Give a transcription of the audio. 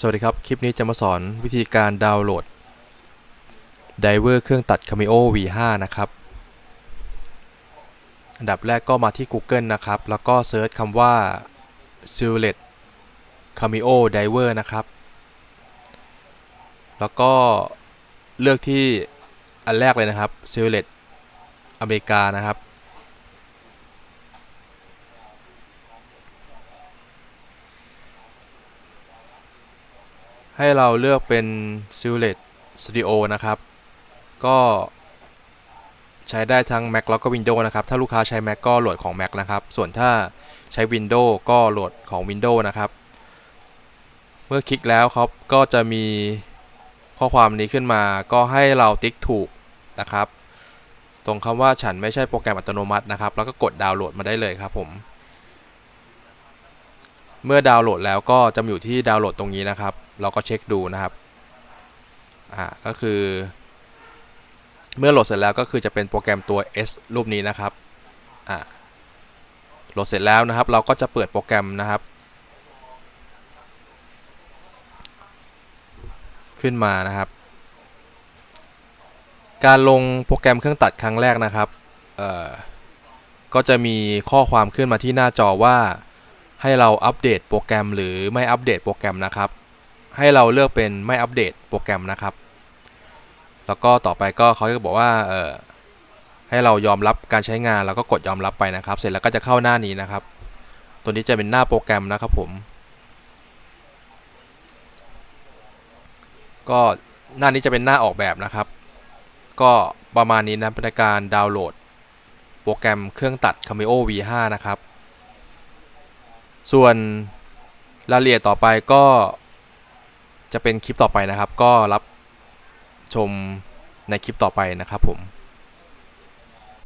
สวัสดีครับ คลิปนี้จะมาสอนวิธีการดาวน์โหลดไดเวอร์เครื่องตัด Cameo V5 นะครับ อันดับแรกก็มาที่ Google นะครับ แล้วก็เซิร์ชคำว่า s i l e t Cameo Diver นะครับ แล้วก็เลือกที่อันแรกเลยนะครับ s i l e t อเมริกานะครับ ให้เราเลือกเป็น silhouette Studio นะครับ ก็ใช้ได้ทั้ง Mac แล้วก็ Windows นะครับ ถ้าลูกค้าใช้ Mac ก็โหลดของ Mac นะครับ ส่วนถ้าใช้ Windows ก็โหลดของ Windows นะครับ เมื่อคลิกแล้วครับก็จะมีข้อความนี้ขึ้นมา ก็ให้เราติ๊กถูกนะครับ ตรงคำว่าฉันไม่ใช่โปรแกรมอัตโนมัตินะครับ แล้วก็กดดาวน์โหลดมาได้เลยครับผม เมื่อดาวน์โหลดแล้วก็จะอยู่ที่ดาวน์โหลดตรงนี้นะครับ เราก็เช็คดูนะครับอ่าก็คือ เมื่อโหลดเสร็จแล้วก็คือจะเป็นโปรแกรมตัว S รูปนี้นะครับอ่าโหลดเสร็จแล้วนะครับ เราก็จะเปิดโปรแกรมนะครับ ขึ้นมานะครับ การลงโปรแกรมเครื่องตัดครั้งแรกนะครับเอ่อก็จะมีข้อความขึ้นมาที่หน้าจอว่า ให้เราอัปเดตโปรแกรมหรือไม่อัปเดตโปรแกรมนะครับ ให้เราเลือกเป็นไม่อัปเดตโปรแกรมนะครับ แล้วก็ต่อไปก็เขาจะบอกว่าเออให้เรายอมรับการใช้งานแล้วก็กดยอมรับไปนะครับ เสร็จแล้วก็จะเข้าหน้านี้นะครับ ตัวนี้จะเป็นหน้าโปรแกรมนะครับผม ก็หน้านี้จะเป็นหน้าออกแบบนะครับ ก็ประมาณนี้นะเป็นการดาวน์โหลด โปรแกรมเครื่องตัด Cameo V5 นะครับ ส่วนรายละเอียดต่อไปก็จะเป็นคลิปต่อไปนะครับ ก็รับชมในคลิปต่อไปนะครับผม